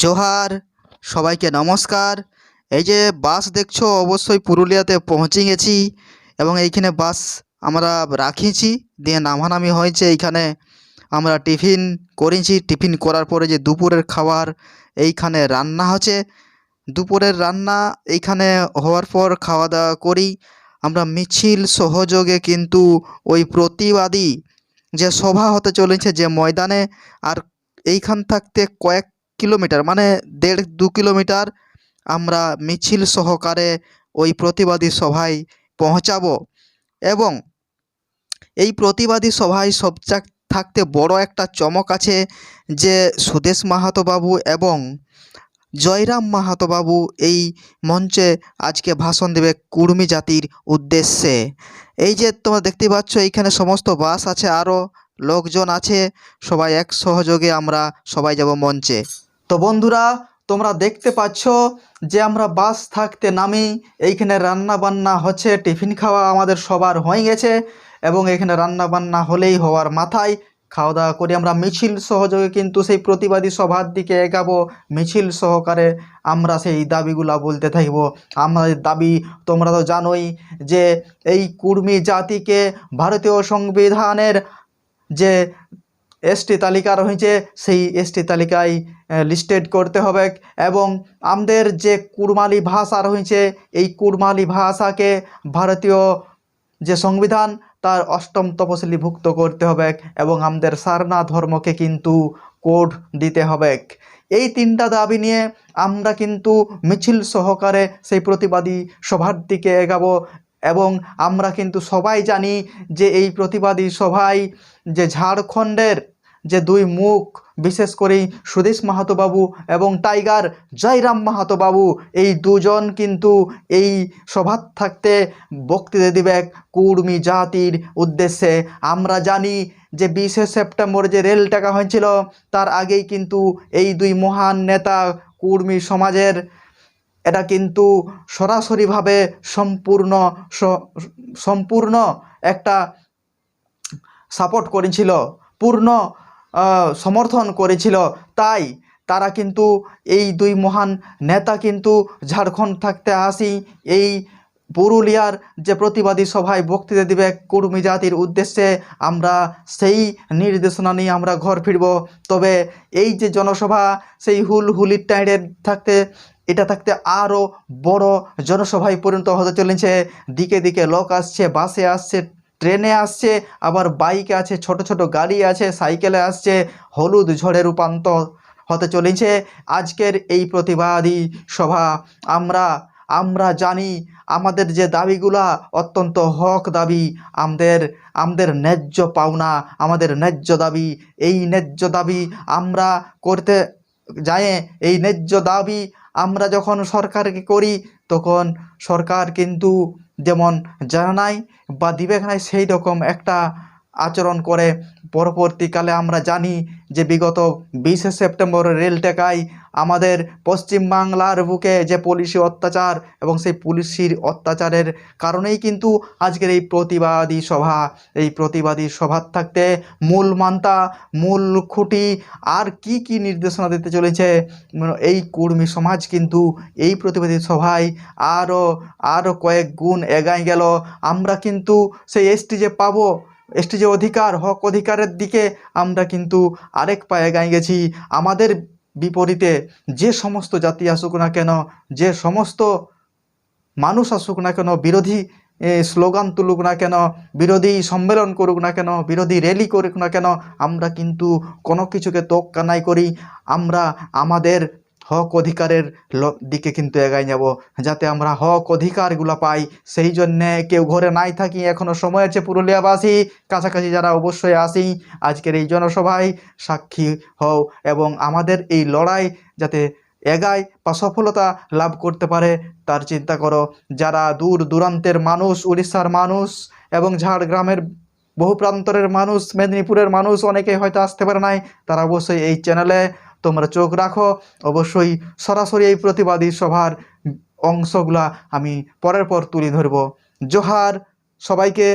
জোহার, সবাইকে নমস্কার। এই যে বাস দেখছ, অবশ্যই পুরুলিয়াতে পৌঁছে গেছি এবং এইখানে বাস আমরা রাখিছি দিয়ে নামানামি হয়েছে, এইখানে আমরা টিফিন করেছি। টিফিন করার পরে যে দুপুরের খাবার, এইখানে রান্না হচ্ছে। দুপুরের রান্না এইখানে হওয়ার পর খাওয়া দাওয়া করি। আমরা মিছিল সহযোগে কিন্তু ওই প্রতিবাদী যে সভা হতে চলেছে যে ময়দানে, আর এইখান থাকতে কয়েক কিলোমিটার মানে দেড় দু কিলোমিটার আমরা মিছিল সহকারে ওই প্রতিবাদী সভায় পৌঁছাবো এবং এই প্রতিবাদী সভায় সবচেয়ে থাকতে বড় একটা চমক আছে যে সুদেশ মাহাতো বাবু এবং জয়রাম মাহাতো বাবু এই মঞ্চে আজকে ভাষণ দেবে কুর্মী জাতির উদ্দেশ্যে। এই যে তোমরা দেখতে পাচ্ছ, এইখানে সমস্ত বাস আছে আরও লোকজন আছে, সবাই এক সহযোগে আমরা সবাই যাব মঞ্চে। তো বন্ধুরা, তোমরা দেখতে পাচ্ছ যে আমরা বাস থাকতে নামি, এইখানে রান্না বান্না হচ্ছে, টিফিন খাওয়া আমাদের সবার হয়ে গেছে এবং এখানে রান্না বান্না হলেই হওয়ার মাথায়। খাওয়া দাওয়া করি আমরা মিছিল সহযোগে কিন্তু সেই প্রতিবাদী সভার দিকে এগাবো। মিছিল সহকারে আমরা সেই দাবিগুলা বলতে থাকব। আমাদের দাবি তোমরা তো জানোই যে এই কুর্মী জাতিকে ভারতীয় সংবিধানের যে এসটি তালিকা রয়েছে, সেই এসটি তালিকায় লিস্টেড করতে হবে এবং আমাদের যে কুরমালি ভাষা রয়েছে, এই কুরমালি ভাষাকে ভারতীয় যে সংবিধান, তার অষ্টম তপশিলিভুক্ত করতে হবে এবং আমাদের সারনা ধর্মকে কিন্তু কোড দিতে হবে। এই তিনটা দাবি নিয়ে আমরা কিন্তু মিছিল সহকারে সেই প্রতিবাদী সভার দিকে এগাবো এবং আমরা কিন্তু সবাই জানি যে এই প্রতিবাদী সভায় যে ঝাড়খণ্ডের যে দুই মুখ, বিশেষ করে সুদেশ মাহাতো বাবু এবং টাইগার জয়রাম মাহাতো বাবু এই দুজন কিন্তু এই সভা থাকতে বক্তৃতা দিবে কুর্মী জাতির উদ্দেশ্যে। আমরা জানি যে বিশে সেপ্টেম্বর যে রেল টাকা হয়েছিল, তার আগেই কিন্তু এই দুই মহান নেতা কুর্মী সমাজের এটা কিন্তু সরাসরিভাবে সম্পূর্ণ সম্পূর্ণ একটা সাপোর্ট করেছিল। পূর্ণ সমর্থন করেছিল। তাই তারা কিন্তু এই দুই মহান নেতা কিন্তু ঝাড়খণ্ড থাকতে আসি। এই পুরুলিয়ার যে প্রতিবাদী সভায় বক্তৃতা দিবে কুর্মী জাতির উদ্দেশ্যে আমরা সেই নির্দেশনা নিয়ে আমরা ঘর ফিরব। তবে এই যে জনসভা, সেই হুল হুলির টাইডের থাকতে, এটা থাকতে আরও বড় জনসভায় পরিণত হতে চলেছে। দিকে দিকে লোক আসছে, বাসে আসছে ট্রেনে আসছে, আবার বাইকে আছে, ছোট ছোট গাড়ি আছে, সাইকেলে আসছে, হলুদ ঝড়ে রূপান্তর হতে চলেছে। আজকের এই প্রতিবাদী সভা, আমরা আমরা জানি আমাদের যে দাবিগুলা অত্যন্ত হক দাবি, আমাদের আমাদের ন্যায্য পাওনা, আমাদের ন্যায্য দাবি। এই ন্যায্য দাবি আমরা করতে যায় এই ন্যায্য দাবি আমরা যখন সরকারকে করি, তখন সরকার কিন্তু যেমন জানায় বা দিবে নাই, সেই রকম একটা আচরণ করে। পরবর্তীকালে আমরা জানি যে বিগত বিশে সেপ্টেম্বর রেল টেকায় আমাদের পশ্চিমবাংলার বুকে যে পুলিশি অত্যাচার এবং সেই পুলিশির অত্যাচারের কারণেই কিন্তু আজকের এই প্রতিবাদী সভা। এই প্রতিবাদী সভার থাকতে মূল মান্তা, মূল খুঁটি আর কি কি নির্দেশনা দিতে চলেছে? এই কুর্মী সমাজ কিন্তু এই প্রতিবাদী সভায় আরও আরও কয়েক গুণ এগাই গেল। আমরা কিন্তু সেই এসটি যে পাবো এসটি যে অধিকার, হক অধিকারের দিকে আমরা কিন্তু আরেক পায়ে এগাই গেছি। আমাদের বিপরীতে যে সমস্ত জাতি আসুক না কেন, যে সমস্ত মানুষ আসুক না কেন, বিরোধী স্লোগান তুলুক না কেন, বিরোধী সম্মেলন করুক না কেন, বিরোধী র্যালি করুক না কেন, আমরা কিন্তু কোনো কিছুকে তোক কানাই করি। আমরা আমাদের হক অধিকারের দিকে কিন্তু এগাই যাব যাতে আমরা হক অধিকারগুলো পাই। সেই জন্যে কেউ ঘরে নাই থাকি এখনও সময় আছে পুরুলিয়াবাসী। কাছাকাছি যারা অবশ্যই আসি, আজকের এই জনসভায় সাক্ষী হও এবং আমাদের এই লড়াই যাতে এগায় বা সফলতা লাভ করতে পারে, তার চিন্তা করো। যারা দূর দূরান্তের মানুষ, উড়িষ্যার মানুষ এবং ঝাড়গ্রামের বহু প্রান্তরের মানুষ, মেদিনীপুরের মানুষ অনেকে হয়তো আসতে পারে নাই, তারা অবশ্যই এই চ্যানেলে তোমরা চোখ রাখো। অবশ্যই সরাসরি এই প্রতিবাদী সভার অংশগুলা আমি পরের পর তুলে ধরব। জোহার, সবাইকে